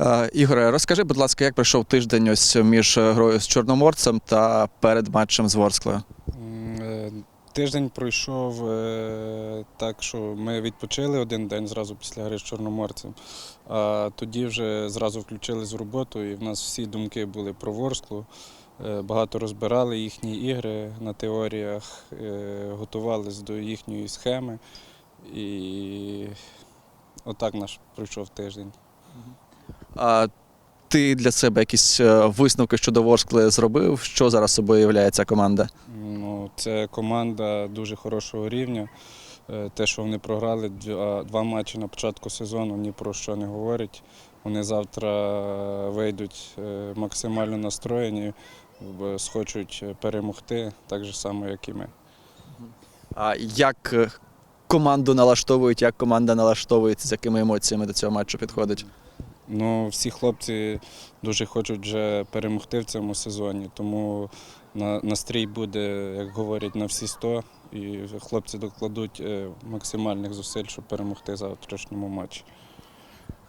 Е, Ігоре, розкажи, будь ласка, як пройшов тиждень ось між грою з Чорноморцем та перед матчем з Ворсклою? Е, Тиждень пройшов е, так, що ми відпочили один день зразу після гри з Чорноморцем. А тоді вже зразу включились в роботу, і в нас всі думки були про Ворсклу. Е, Багато розбирали їхні ігри на теоріях, е, готувалися до їхньої схеми. І отак наш пройшов тиждень. А ти для себе якісь е, висновки щодо Ворскли зробив? Що зараз собою являє ця команда? Ну, це команда дуже хорошого рівня. Е, Те, що вони програли два, два матчі на початку сезону, ні про що не говорить. Вони завтра вийдуть е, максимально настроєні, схочуть перемогти, так же само, як і ми. А як команду налаштовують, як команда налаштовується, з якими емоціями до цього матчу підходить? Ну, всі хлопці дуже хочуть вже перемогти в цьому сезоні, тому настрій буде, як говорять, на всі 100. І хлопці докладуть е, максимальних зусиль, щоб перемогти завтрашньому матчі.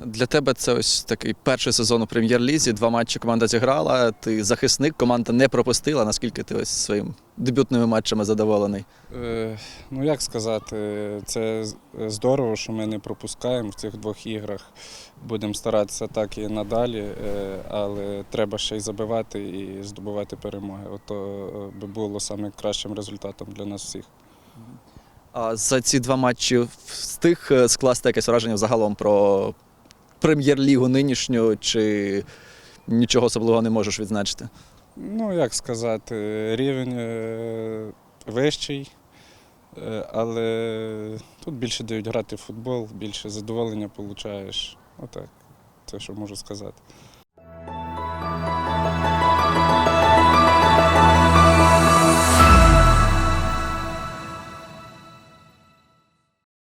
Для тебе це ось такий перший сезон у прем'єр-лізі. Два матчі команда зіграла. Ти захисник, команда не пропустила. Наскільки ти ось своїм дебютними матчами задоволений? Е, ну як сказати, це здорово, що ми не пропускаємо в цих двох іграх. Будемо старатися так і надалі, е, але треба ще й забивати і здобувати перемоги. Ото е, би було саме кращим результатом для нас всіх. А за ці два матчі встиг е, скласти якесь враження загалом про прем'єр-лігу нинішню, чи нічого особливого не можеш відзначити? Ну, як сказати, рівень е, вищий, е, але тут більше дають грати в футбол, більше задоволення получаєш. Отак, це що можу сказати.